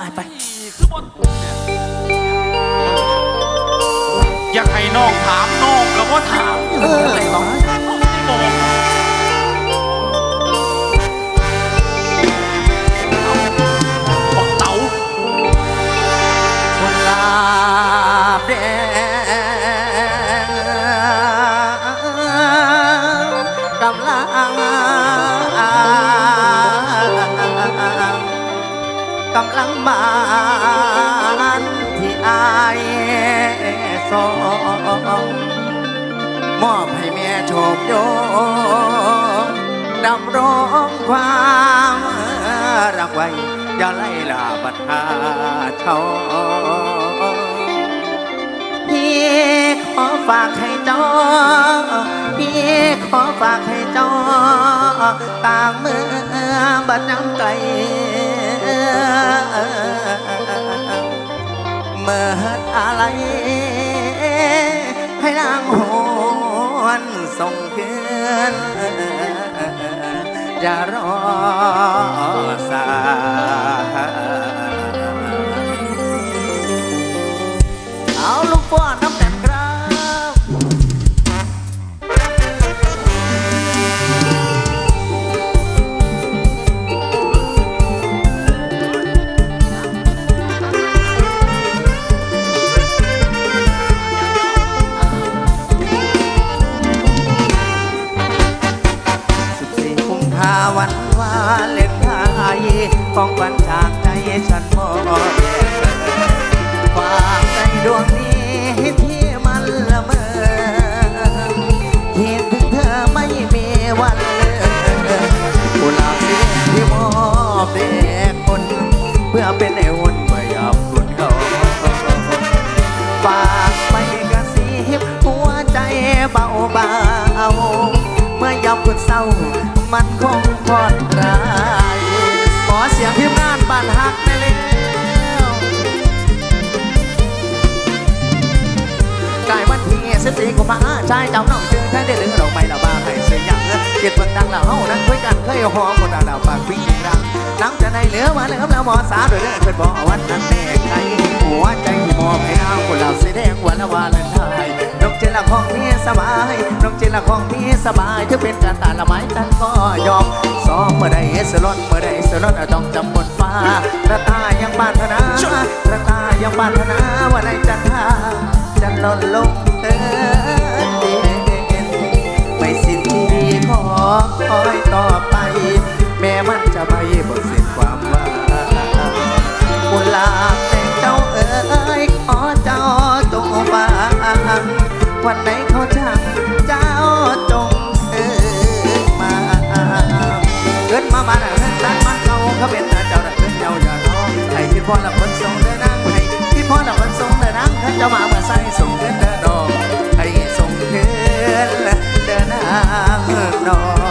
ตายไป คือบนเนี่ยอยากให้น้องถามน้องกับว่าถาม สองมอบให้แม่โชมโยงดำร้องความรักไว้อย่าไล่ลาบัดหาเช่าพี่ขอฝากให้เจ้าพี่ขอฝากให้เจ้าต่างเมืองบัดน้ำไกล เมื่ออะไร ให้นางหวนส่งเคืนอย่ารอ วันวาเลนไทน์ของวันจากใจฉันมอแด่ฝากใจดวงนี้ที่มันละเมอคิดถึงเธอไม่มีวันเลือนกุหลาบสีที่มอบแด่คน เพื่อเป็นไอ้วนไม่ยับคุณเขาฝากไปกระซิบหัวใจเบาเบาเมื่อยามคุณเศร้า มันคงพอดรายขอเสียงทีมพ์งานบ้านฮักได้แล้วกายวันที่สิบสี่กุมาชายเจ้าน้องจึงแค่ได้ลือเราไปเราบ้าให้เสียงยังเกียรติเบิ่งดังเราเฮานั้นคุยกันเคยหอมคนเราปากปิ้งรังน้ำจะในเหลือมาเลิมแล้วหมอสาโดยเรื่องเกิดบ่วันนั้นแน่ใครหัวใจที่มอบให้เอาคนเราสีแดงวันละวาเลนไทน์นกเจนละของพี่สบาย นกเจนละของพี่สบายถ้าเป็นการตาละไม้ฉันก็ยอมสองเมื่อใดสลดเมื่อใดสลดต้องจำบนฟ้าระตายังปรารถนาระตายังปรารถนาว่าในจันทราจะหล่นลงเออเด่นไม่สิ้นที่ขอคอยต่อไป แม้มันจะไม่บทสิ้นความวังกุหลาแต่เจ้าเอ๋ยขอเจ้าจงฟังวันไหนเขาช่าง บ้านเฮือนตันมันเขาเขาเป็นเจ้าดอกเจ้าดอกน้องให้คิดพ่อละคนส่งเดินนั่งให้คิดพ่อละคนส่งเดินนั่งเขาจะมาเมื่อใส่ส่งเดินเดินดอกให้ส่งเดินเดินนั่งดอก